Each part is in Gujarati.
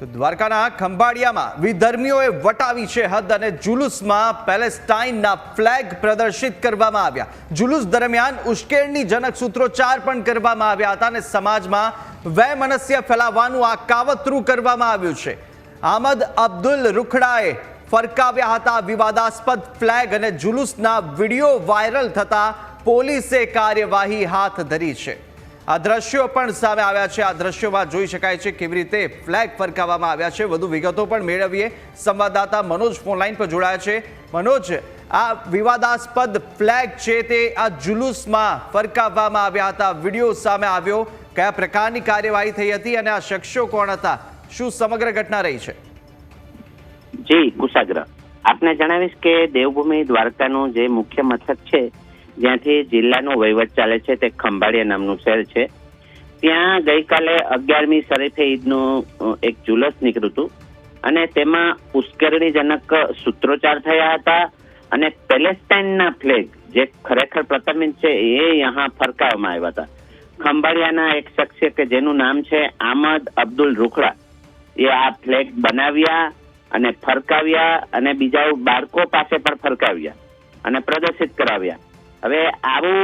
તો દ્વારકાના ખંભાળિયામાં વિધર્મીઓએ વટાવી છે હદ અને જુલુસમાં પેલેસ્ટાઇનના ફ્લેગ પ્રદર્શિત કરવામાં આવ્યા. જુલુસ દરમિયાન ઉશ્કેરણીજનક સૂત્રોચ્ચાર પણ કરવામાં આવ્યા હતા અને સમાજમાં વૈમનસ્ય ફેલાવવાનું આ કાવતરું કરવામાં આવ્યું છે. આમદ અબ્દુલ રૂખડાએ ફરકાવ્યા હતા વિવાદાસ્પદ ફ્લેગ અને જુલુસના વીડિયો વાયરલ થતા પોલીસે કાર્યવાહી હાથ ધરી છે. આ દ્રશ્યો પણ સામે આવ્યા છે. આ દ્રશ્યોમાં જોઈ શકાય છે કેવી રીતે ફ્લેગ ફરકાવવામાં આવ્યા છે. વધુ વિગતો પણ મેળવીએ. સંવાદદાતા મનોજ ફોનલાઈન પર જોડાયા છે. મનોજ, આ વિવાદાસ્પદ ફ્લેગ છે તે આ જુલુસમાં ફરકાવવામાં આવ્યા હતા. વીડિયો સામે આવ્યો. કયા પ્રકારની કાર્યવાહી થઈ હતી અને આ શખ્સો કોણ હતા? શું સમગ્ર ઘટના રહી છે? જી કુશાગ્ર આપને જણાવીશ કે દેવભૂમિ દ્વારકાનું જે મુખ્ય મથક છે જ્યાંથી જિલ્લાનો વહીવટ ચાલે છે તે ખંભાળિયા નામનું શહેર છે. ત્યાં ગઈકાલે અગિયારમી શરીફે ઈદનું એક જુલસ નીકળ્યું હતું અને તેમાં ઉશ્કેરણીજનક સૂત્રોચ્ચાર થયા હતા અને પેલેસ્ટાઇનના ફ્લેગ જે ખરેખર પ્રથમ છે એ અહીંયા ફરકાવવામાં આવ્યા હતા. ખંભાળિયાના એક શખ્સ કે જેનું નામ છે આમદ અબ્દુલ રૂખડા. એ આ ફ્લેગ બનાવ્યા અને ફરકાવ્યા અને બીજા બાળકો પાસે પણ ફરકાવ્યા અને પ્રદર્શિત કરાવ્યા. હવે આવું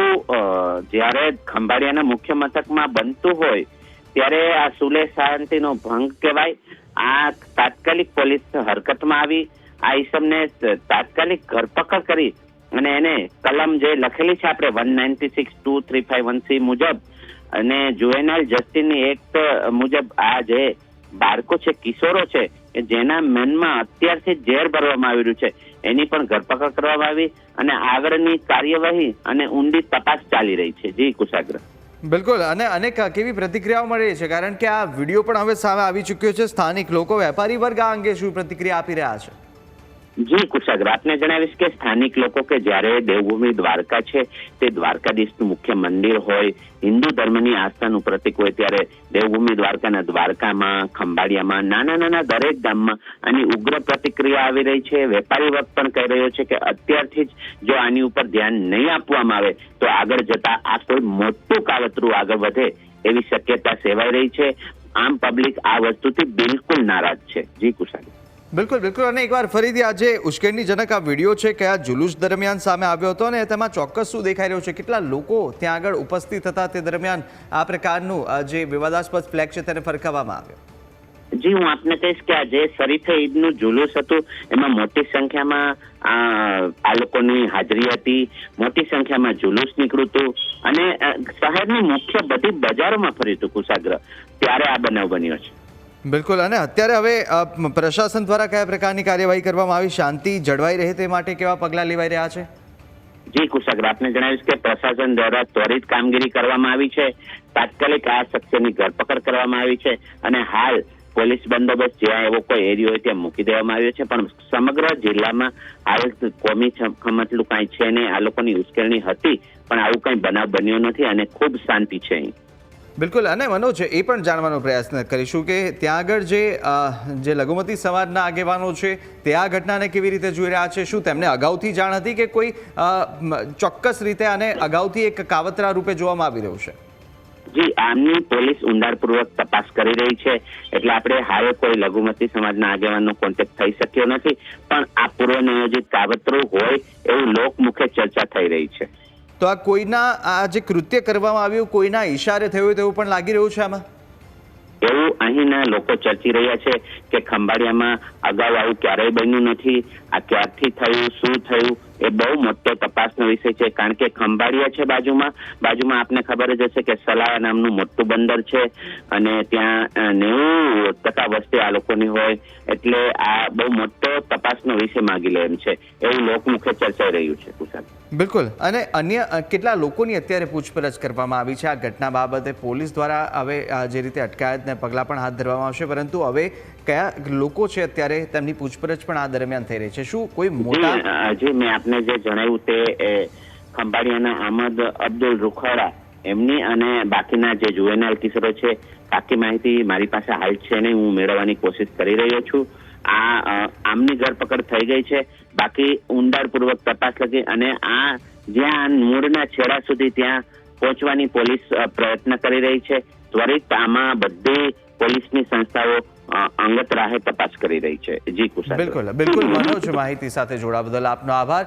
જ્યારે ખંભાળિયાના મુખ્ય મથકમાં બનતું હોય, ત્યારે આ સુલે શાંતિનો ભંગ કહેવાય. આ તાત્કાલિક પોલીસ હરકતમાં આવી, આ ઈસમને તાત્કાલિક ધરપકડ કરી અને એને કલમ જે લખેલી છે આપણે one ninety six two three five one C મુજબ અને જુએનાઇલ જસ્ટિસની એક્ટ મુજબ આ જે બાળકો છે, કિશોરો છે, કે જેના મનમાં અત્યારથી ઝેર ભરવામાં આવી રહ્યું છે. એની પણ ધરપકડ કરવામાં આવી અને આગળની કાર્યવાહી અને ઊંડી તપાસ ચાલી રહી છે. જી, કુશાગ્ર. બિલકુલ. અને અનેક કેવી પ્રતિક્રિયાઓ મળી રહી છે? કારણ કે આ વીડિયો પણ હવે સામે આવી ચૂક્યો છે. સ્થાનિક લોકો, વેપારી વર્ગ આ અંગે શું પ્રતિક્રિયા આપી રહ્યા છે? જી કુશાગ્ર આપને જણાવીશ કે સ્થાનિક લોકો કે જ્યારે દેવભૂમિ દ્વારકા છે, તે દ્વારકાધીશનું મુખ્ય મંદિર હોય, હિન્દુ ધર્મની આસ્થાનું પ્રતિક હોય, ત્યારે દેવભૂમિ દ્વારકાના દ્વારકામાં, ખંભાળિયામાં, નાના નાના દરેક ગામમાં આની ઉગ્ર પ્રતિક્રિયા આવી રહી છે. વેપારી વર્ગ પણ કહી રહ્યો છે કે અત્યારથી જ જો આની ઉપર ધ્યાન નહીં આપવામાં આવે, તો આગળ જતા આ કોઈ મોટું કાવતરું આગળ વધે એવી શક્યતા સેવાઈ રહી છે. આમ પબ્લિક આ વસ્તુથી બિલકુલ નારાજ છે. જી કુશાગ્ર બિલકુલ બિલકુલ. અને એકવાર ફરીથી આજે ઉશ્કેરણીજનક આ વીડિયો છે કયા જુલુસ દરમિયાન સામે આવ્યો હતો અને તેમાં ચોક્કસ શું દેખાઈ રહ્યું છે? કેટલા લોકો ત્યાં આગળ ઉપસ્થિત હતા તે દરમિયાન આ પ્રકારનું જે વિવાદાસ્પદ ફ્લેગ છે તેને ફરકાવવામાં આવ્યો. જી, હું આપને કહીશ કે આ જે શરીફે ઈદનું જુલુસ હતું, એમાં મોટી સંખ્યામાં આ આ લોકોની હાજરી હતી, મોટી સંખ્યામાં જુલુસ નીકળ્યું હતું અને શહેરની મુખ્ય બધી બજારોમાં ફર્યું હતું કુશાગ્રહ ત્યારે આ બનાવ બન્યો છે. બિલકુલ. અને અત્યારે હવે પ્રશાસન દ્વારા કયા પ્રકારની કાર્યવાહી કરવામાં આવી? શાંતિ જળવાઈ રહે તે માટે કેવા પગલાં લેવાઈ રહ્યા છે? જી કુશાગ્ર આપને જણાવીશ કે પ્રશાસન દ્વારા ત્વરિત કામગીરી કરવામાં આવી છે. તાત્કાલિક આ શખ્સની ધરપકડ કરવામાં આવી છે અને હાલ પોલીસ બંદોબસ્ત જ્યાં એવો કોઈ એરિયો હોય ત્યાં મૂકી દેવામાં આવ્યો છે. પણ સમગ્ર જિલ્લામાં હાલ કોમી ખમતલું કાંઈ છે નહીં. આ લોકોની ઉશ્કેરણી હતી, પણ આવું કંઈ બનાવ બન્યો નથી અને ખૂબ શાંતિ છે અહીં. બિલકુલ, અને મનોજ, એ પણ જાણવાનો પ્રયત્ન કરીશું કે ત્યાં આગળ જે જે લઘુમતી સમાજના આગેવાનો છે, તે આ ઘટનાને કેવી રીતે જોઈ રહ્યા છે, શું તેમને અગાઉથી જાણ હતી કે કોઈ ચોક્કસ રીતે આને અગાઉથી એક કાવતરા રૂપે જોવામાં આવી રહ્યું છે? જી, આમની પોલીસ ઊંડાણપૂર્વક તપાસ કરી રહી છે, એટલે આપણે હાલ કોઈ લઘુમતી સમાજના આગેવાનનો કોન્ટેક્ટ થઈ શક્યો નથી, પણ આ પૂર્વ નિયોજિત કાવતરું હોય, એવું લોકમુખે ચર્ચા થઈ રહી છે. તો આ કોઈના, આ જે કૃત્ય કરવામાં આવ્યું, કોઈના ઈશારે થયું તેવું પણ લાગી રહ્યું છે આમાં? એવું અહીંના લોકો ચર્ચી રહ્યા છે કે ખંભાળિયામાં અગાઉ આવું ક્યારેય બન્યું નથી. આ ક્યારથી થયું, શું થયું? એ બહુ મોટો તપાસનો વિષય છે, કારણ કે ખંભાળિયા છે બાજુમાં. બાજુમાં આપને ખબર જ હશે કે સલાયા નામનું મોટું બંદર છે અને ત્યાં નેવું ટકા વસ્તી આ લોકોની હોય એટલે આ બહુ મોટો તપાસનો વિષય માગી લે એમ છે. એવું લોકમુખે ચર્ચાઈ રહ્યું છે, કુશાલ. બિલકુલ. અને અન્ય કેટલા લોકોની અત્યારે પૂછપરછ કરવામાં આવી છે આ ઘટના બાબતે? પોલીસ દ્વારા હવે જે રીતે અટકાયતને પગલાં પણ હાથ ધરવામાં આવશે, પરંતુ હવે કયા લોકો છે અત્યારે તેમની પૂછપરછ પણ આ દરમિયાન થઈ રહી છે? શું કોઈ મોટા હજી મેં આપને જે જણાવ્યું તે ખંભાળિયાના અહમદ અબ્દુલ રૂખાડા એમની અને બાકીના જે જુએનાલ કિશોરો છે બાકી માહિતી મારી પાસે હાલ છે નહીં હું મેળવવાની કોશિશ કરી રહ્યો છું. આ આમની ધરપકડ થઈ ગઈ છે. બાકી ઊંડાણપૂર્વક તપાસ લગી અને આ જ્યાં મૂળના છેડા સુધી ત્યાં પહોંચવાની પોલીસ પ્રયત્ન કરી રહી છે. ત્વરિત આમાં બધી પોલીસની સંસ્થાઓ અંગત રાહે તપાસ કરી રહી છે. જી કુશાગ્ર બિલકુલ બિલકુલ. મનોજ માહિતી સાથે જોડા બદલ આપનો આભાર.